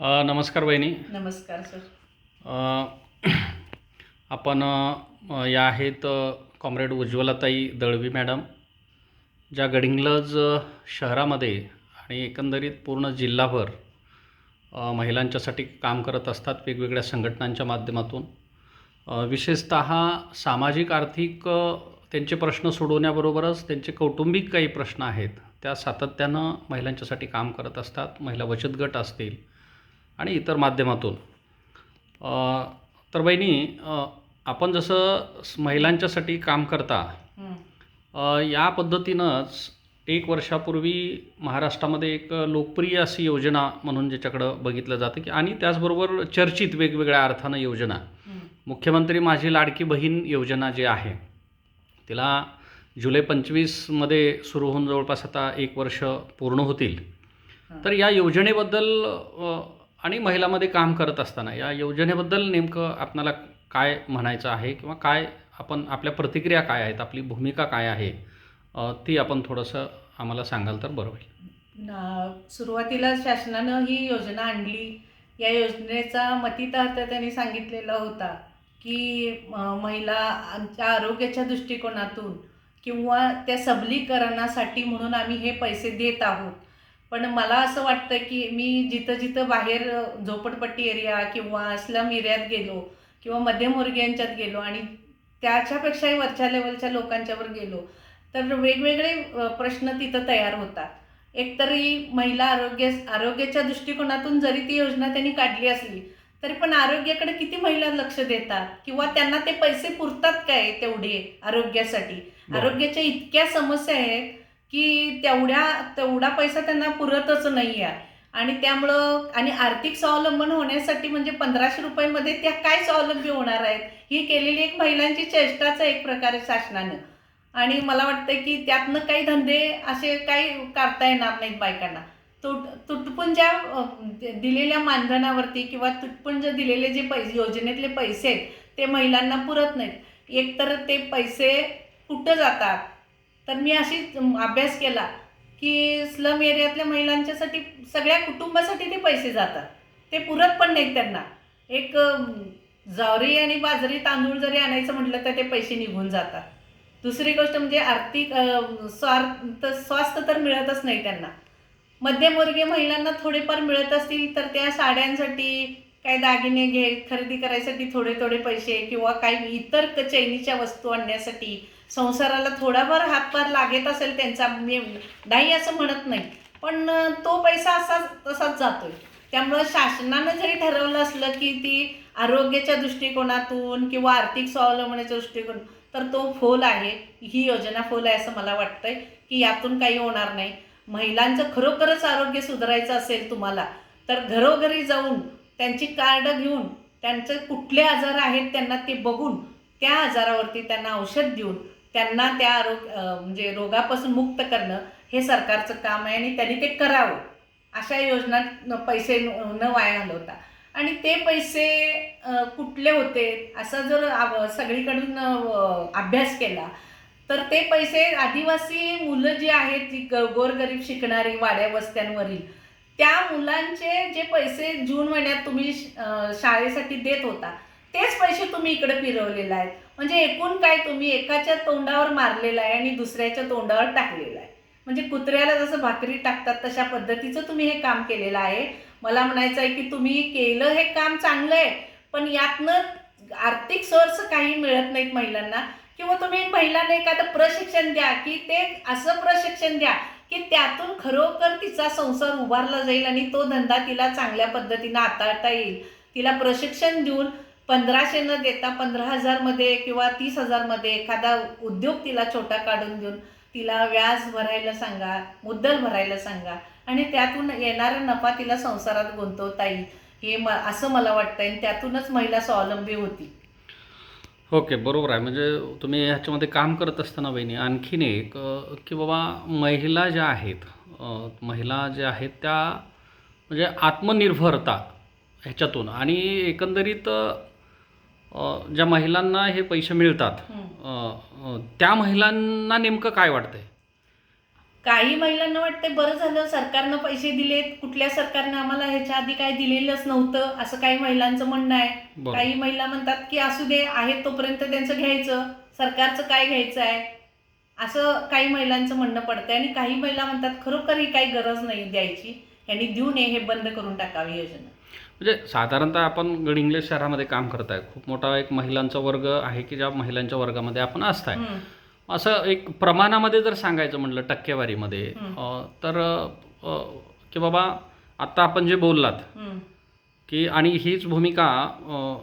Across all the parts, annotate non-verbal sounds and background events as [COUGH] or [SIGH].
नमस्कार बहिणी नमस्कार सर [CLEARS THROAT] आपण या आहेत कॉम्रेड उज्ज्वलाताई दळवी मॅडम ज्या गडिंग्लज शहरामध्ये आणि एकंदरीत पूर्ण जिल्हाभर महिलांच्यासाठी काम करत असतात वेगवेगळ्या संघटनांच्या माध्यमातून. विशेषत सामाजिक आर्थिक त्यांचे प्रश्न सोडवण्याबरोबरच त्यांचे कौटुंबिक काही प्रश्न आहेत त्या सातत्यानं महिलांच्यासाठी काम करत असतात. महिला बचत गट असतील आणि इतर माध्यमातून तर बहिणी आपण जसं महिलांच्यासाठी काम करता या पद्धतीनंच एक वर्षापूर्वी महाराष्ट्रामध्ये एक लोकप्रिय अशी योजना म्हणून ज्याच्याकडं बघितलं जातं की आणि त्याचबरोबर चर्चित वेगवेगळ्या अर्थानं योजना. मुख्यमंत्री माझी लाडकी बहीण योजना जी आहे तिला जुलै पंचवीसमध्ये सुरू होऊन जवळपास आता एक वर्ष पूर्ण होतील. तर या योजनेबद्दल आणि महिलामध्ये काम करत असताना या योजनेबद्दल नेमकं आपणाला काय म्हणायचं आहे किंवा काय आपण आपल्या प्रतिक्रिया काय आहेत आपली भूमिका काय आहे ती आपण थोडंसं आम्हाला सांगाल तर बरं होईल. सुरुवातीला शासनानं ही योजना आणली. या योजनेचा मतितार्थ त्यांनी सांगितलेला होता की महिला आमच्या आरोग्याच्या दृष्टिकोनातून किंवा त्या सबलीकरणासाठी म्हणून आम्ही हे पैसे देत आहोत. पण मला असं वाटतं की मी जिथं जिथं बाहेर झोपडपट्टी एरिया किंवा स्लम एरियात गेलो किंवा मध्यमवर्गीयांच्यात गेलो आणि त्याच्यापेक्षाही वरच्या लेवलच्या लोकांच्यावर गेलो तर वेगवेगळे प्रश्न तिथं तयार होतात. एकतरी महिला आरोग्य आरोग्याच्या दृष्टिकोनातून जरी ती योजना त्यांनी काढली असली तरी पण आरोग्याकडे किती महिला लक्ष देतात? किंवा त्यांना ते पैसे पुरतात काय तेवढे आरोग्यासाठी. आरोग्याच्या इतक्या समस्या आहेत की तेवढ्या तेवढा पैसा त्यांना पुरतच नाही आहे आणि त्यामुळं आणि आर्थिक स्वावलंबन होण्यासाठी म्हणजे पंधराशे रुपयामध्ये त्या काय स्वावलंबी होणार आहेत? ही केलेली एक महिलांची चेष्टाच आहे एक प्रकारे शासनानं. आणि मला वाटतं की त्यातनं काही धंदे असे काही काढता येणार नाहीत बायकांना. तुट तुटपुंज्या दिलेल्या मानधनावरती किंवा तुटपुंज दिलेले जे पैसे योजनेतले पैसे आहेत ते महिलांना पुरत नाहीत. एकतर ते पैसे कुठं जातात? तर मी अशी अभ्यास केला की स्लम एरियातल्या महिलांच्यासाठी सगळ्या कुटुंबासाठी ते पैसे जातात. ते पुरत पण नाहीत त्यांना. एक जवरी ज्वारी आणि बाजरी तांदूळ जरी आणायचं म्हटलं तर ते पैसे निघून जातात. दुसरी गोष्ट म्हणजे आर्थिक स्वार्थ स्वास्थ्य तर मिळतच नाही त्यांना. मध्यमवर्गीय महिलांना थोडेफार मिळत असतील तर त्या साड्यांसाठी काही दागिने घे खरेदी करायसाठी थोडे थोडे पैसे किंवा काही इतर चैनीच्या वस्तू आणण्यासाठी संसाराला थोडाफार हातभार लागत असेल त्यांचा मी नाही असं म्हणत नाही. पण तो पैसा असाच तसाच जातोय. त्यामुळं शासनानं जरी ठरवलं असलं की ती आरोग्याच्या दृष्टिकोनातून किंवा आर्थिक स्वावलंबनाच्या दृष्टिकोन तर तो फोल आहे. ही योजना फोल आहे असं मला वाटतंय की यातून काही होणार नाही. महिलांचं खरोखरच आरोग्य सुधारायचं असेल तुम्हाला तर घरोघरी जाऊन त्यांची कार्ड घेऊन त्यांचे कुठले आजार आहेत त्यांना ते बघून त्या आजारावरती त्यांना औषध देऊन त्यांना त्या आरोग्य म्हणजे रोगापासून मुक्त करणं हे सरकारचं काम आहे आणि त्यांनी ते करावं. अशा योजना न- पैसे न न वाया घालवता. आणि ते पैसे कुठले होते? असा जर सगळीकडून अभ्यास केला तर ते पैसे आदिवासी मुलं जी आहेत ती ग गोरगरीब शिकणारी वाड्या वस्त्यांवरील त्या मुलांचे जे पैसे जून महिन्यात तुम्ही शाळेसाठी देत होता तेच पैसे तुम्ही इकडे फिरवलेले आहेत. म्हणजे एकूण काय तुम्ही एकाच्या तोंडावर मारलेलं आहे आणि दुसऱ्याच्या तोंडावर टाकलेलं आहे. म्हणजे कुत्र्याला जसं भाकरी टाकतात तशा पद्धतीचं तुम्ही हे काम केलेलं आहे. मला म्हणायचं आहे की तुम्ही केलं हे काम चांगलं आहे पण यातनं आर्थिक सोर्स काही मिळत नाहीत महिलांना. किंवा तुम्ही महिलांना एखादं प्रशिक्षण द्या की ते असं प्रशिक्षण द्या की त्यातून खरोखर तिचा संसार उभारला जाईल आणि तो धंदा तिला चांगल्या पद्धतीनं हाताळता येईल. तिला प्रशिक्षण देऊन पंधराशे न देता पंधरा हजारमध्ये किंवा तीस हजारमध्ये एखादा उद्योग तिला छोटा काढून देऊन तिला व्याज भरायला सांगा मुद्दल भरायला सांगा आणि त्यातून येणारा नफा तिला संसारात गुंतवता येईल. हे म असं मला वाटतं आणि त्यातूनच महिला स्वावलंबी होती. ओके बरोबर आहे. म्हणजे तुम्ही ह्याच्यामध्ये काम करत असताना बहिणी आणखीन एक की बाबा महिला ज्या आहेत महिला ज्या आहेत त्या म्हणजे आत्मनिर्भरता ह्याच्यातून आणि एकंदरीत ज्या महिलांना हे पैसे मिळतात त्या महिलांना नेमकं काय वाटतंय? काही महिलांना वाटते बरं झालं सरकारनं पैसे दिलेत कुठल्या सरकारनं आम्हाला ह्याच्या आधी काय दिलेलंच नव्हतं असं काही महिलांचं म्हणणं आहे. बरं काही महिला म्हणतात की असू दे आहेत तोपर्यंत त्यांचं घ्यायचं सरकारचं काय घ्यायचं आहे? असं काही महिलांचं म्हणणं पडतंय आणि काही महिला म्हणतात खरोखर ही काही गरज नाही द्यायची यांनी देऊ नये हे बंद करून टाकावी योजना. म्हणजे साधारणतः आपण गडिंग्लज शहरामध्ये काम करत आहे. खूप मोठा एक महिलांचा वर्ग आहे की ज्या महिलांच्या वर्गामध्ये आपण असताय. हम्म. असं एक प्रमाणामध्ये जर सांगायचं म्हटलं टक्केवारीमध्ये तर की बाबा आत्ता आपण जे बोललात. की आणि हीच भूमिका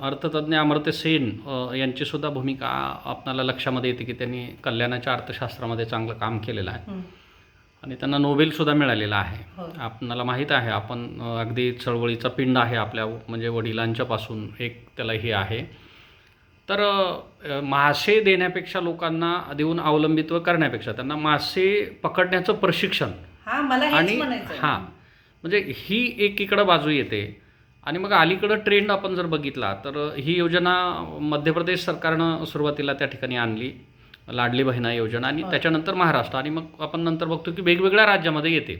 अर्थतज्ञ अमर्त्य सेन यांची सुद्धा भूमिका आपल्याला लक्षामध्ये येते की त्यांनी कल्याणाच्या अर्थशास्त्रामध्ये चांगलं काम केलेलं आहे. आणि त्यांना नोबेलसुद्धा मिळालेला आहे. आपणाला माहीत आहे आपण अगदी चळवळीचा पिंड आहे आपल्या म्हणजे वडिलांच्यापासून एक त्याला हे आहे तर मासे देण्यापेक्षा लोकांना देऊन अवलंबित्व करण्यापेक्षा त्यांना मासे पकडण्याचं प्रशिक्षण हा मला आणि. हां म्हणजे ही एक इकडं बाजू येते. आणि मग अलीकडं ट्रेंड आपण जर बघितला तर ही योजना मध्य प्रदेश सरकारनं सुरुवातीला त्या ठिकाणी आणली. लाडली बहिणा योजना आणि. त्याच्यानंतर महाराष्ट्र. आणि मग आपण नंतर बघतो की वेगवेगळ्या राज्यामध्ये येते.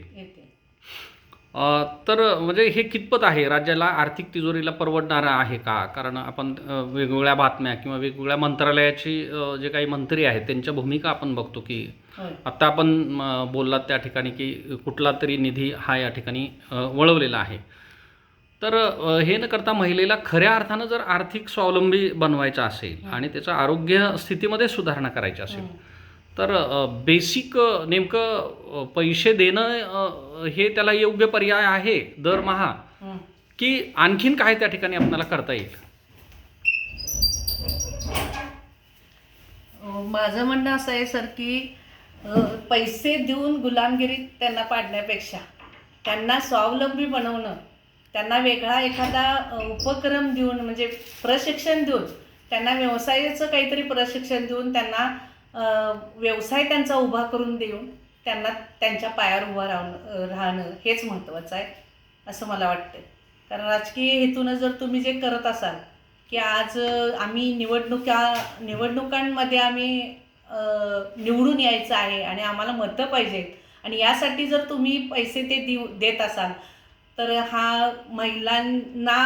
तर म्हणजे हे कितपत आहे? राज्याला आर्थिक तिजोरीला परवडणारं आहे का? कारण आपण वेगवेगळ्या बातम्या किंवा वेगवेगळ्या मंत्रालयाची जे काही मंत्री आहेत त्यांच्या भूमिका आपण बघतो की आत्ता आपण बोललात त्या ठिकाणी की कुठला तरी निधी हा या ठिकाणी वळवलेला आहे. तर हे न करता महिलेला खऱ्या अर्थानं जर आर्थिक स्वावलंबी बनवायचं असेल आणि त्याचं आरोग्य स्थितीमध्ये सुधारणा करायची असेल. तर बेसिक नेमकं पैसे देणं हे त्याला योग्य पर्याय आहे दरमहा. की आणखीन काय त्या ठिकाणी आपल्याला करता येईल माझं म्हणणं असं आहे सर की पैसे देऊन गुलामगिरीत त्यांना पाडण्यापेक्षा त्यांना स्वावलंबी बनवणं त्यांना वेगळा एखादा उपक्रम देऊन म्हणजे प्रशिक्षण देऊन त्यांना व्यवसायाचं काहीतरी प्रशिक्षण देऊन त्यांना व्यवसाय त्यांचा उभा करून देऊन त्यांना त्यांच्या पायावर उभं राहणं राहणं हेच महत्त्वाचं आहे असं मला वाटतं कारण राजकीय हेतूनं जर तुम्ही जे करत असाल की आज आम्ही निवडणुका निवडणुकांमध्ये आम्ही निवडून यायचं आहे आणि आम्हाला मतं पाहिजेत आणि यासाठी जर तुम्ही पैसे ते देऊ देत असाल तर हा महिलांना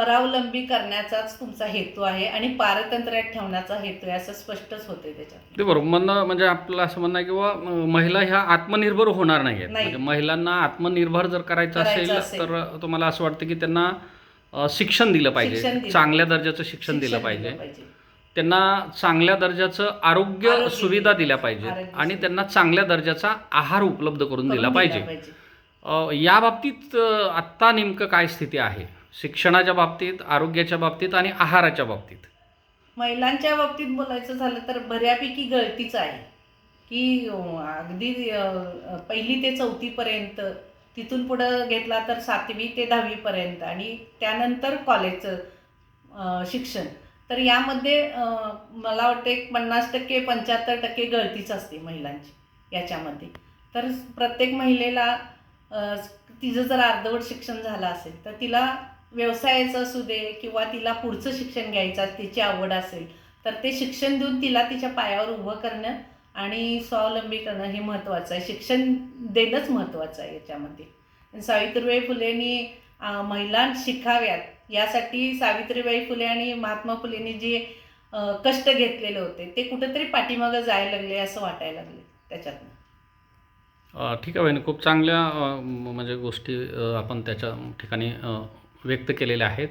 परावलंबी करण्याचाच तुमचा हेतू आहे आणि पारतंत्र्यात ठेवण्याचा हेतू आहे असं स्पष्टच होते त्याच्यात ते बरोबर म्हणणं म्हणजे आपलं असं म्हणणं आहे की बुवा, अं, महिला ह्या आत्मनिर्भर होणार नाही. म्हणजे महिलांना आत्मनिर्भर जर करायचं असेल. तर तुम्हाला असं वाटतं की त्यांना शिक्षण दिलं पाहिजे. चांगल्या दर्जाचं शिक्षण दिलं पाहिजे त्यांना चांगल्या दर्जाचं आरोग्य सुविधा दिली. दिल्या पाहिजेत आणि. त्यांना चांगल्या दर्जाचा आहार उपलब्ध करून दिला पाहिजे या बाबतीत आत्ता नेमकं काय स्थिती आहे शिक्षणाच्या बाबतीत आरोग्याच्या बाबतीत आणि आहाराच्या बाबतीत. महिलांच्या बाबतीत बोलायचं झालं तर बऱ्यापैकी गळतीच आहे. की अगदी पहिली ते चौथीपर्यंत तिथून पुढं घेतला तर सातवी ते दहावीपर्यंत आणि त्यानंतर कॉलेजचं शिक्षण. तर यामध्ये मला वाटतं एक पन्नास टक्के पंच्याहत्तर टक्के गळतीच असते महिलांची याच्यामध्ये. तर प्रत्येक महिलेला तिचं जर अर्धवट शिक्षण झालं असेल तर तिला व्यवसायाचं असू दे किंवा तिला पुढचं शिक्षण घ्यायचं तिची आवड असेल तर ते शिक्षण देऊन तिला तिच्या पायावर उभं करणं आणि स्वावलंबी करणं हे महत्त्वाचं आहे. शिक्षण देणंच महत्त्वाचं आहे याच्यामध्ये. सावित्रीबाई फुलेंनी महिला शिकाव्यात यासाठी सावित्रीबाई फुले आणि महात्मा फुलेंनी जे कष्ट घेतलेले होते ते कुठंतरी पाठीमागं जायला लागले असं वाटायला लागले त्याच्यातनं. ठीक आहे बहिणी खूप चांगल्या म्हणजे गोष्टी आपण त्याच्या ठिकाणी व्यक्त केलेल्या आहेत.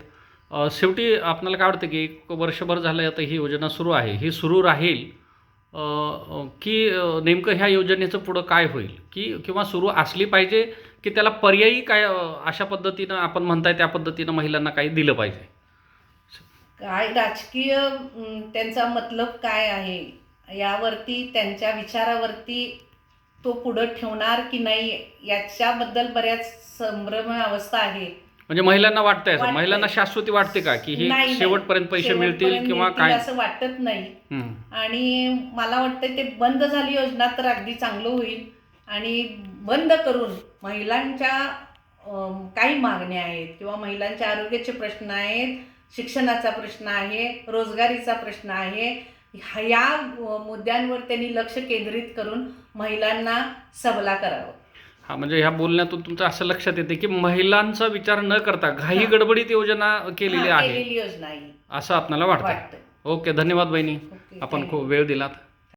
शेवटी आपल्याला काय वाटतं की एक वर्षभर झालं आता ही योजना सुरू आहे. ही सुरू राहील की नेमकं ह्या योजनेचं पुढं काय होईल? की किंवा सुरू असली पाहिजे की त्याला पर्यायी काय अशा पद्धतीनं आपण म्हणताय त्या पद्धतीनं महिलांना काही दिलं पाहिजे? काय राजकीय त्यांचा मतलब काय आहे? यावरती त्यांच्या विचारावरती तो पुढं ठेवणार की नाही याच्याबद्दल बऱ्याच संभ्रम अवस्था आहे म्हणजे महिलांना वाटतंय असं वाटतंय. महिलांना शाश्वती वाटते का की ही नाही. शेवटपर्यंत पैसे मिळतील शेवटपर्यंत किंवा मिळतील काय असं वाटत नाही हं. आणि मला वाटतं ते बंद झाली योजना तर अगदी चांगलं होईल आणि बंद करून महिलांच्या काही मागण्या आहेत किंवा महिलांच्या आरोग्याचे प्रश्न आहेत शिक्षणाचा प्रश्न आहे रोजगारीचा प्रश्न आहे ह्या- या अ, मुद्द्यांवर त्यांनी लक्ष केंद्रित करून महिलांना सबला करावं हा म्हणजे ह्या बोलण्यातून तुमचं असं लक्षात येते की महिलांचा विचार न करता घाई. गडबडीत योजना केलेली आहे. केलेली योजना आहे. असं आपल्याला वाटतं वाटतं ओके धन्यवाद बहिणी. आपण खूप. वेळ दिलात.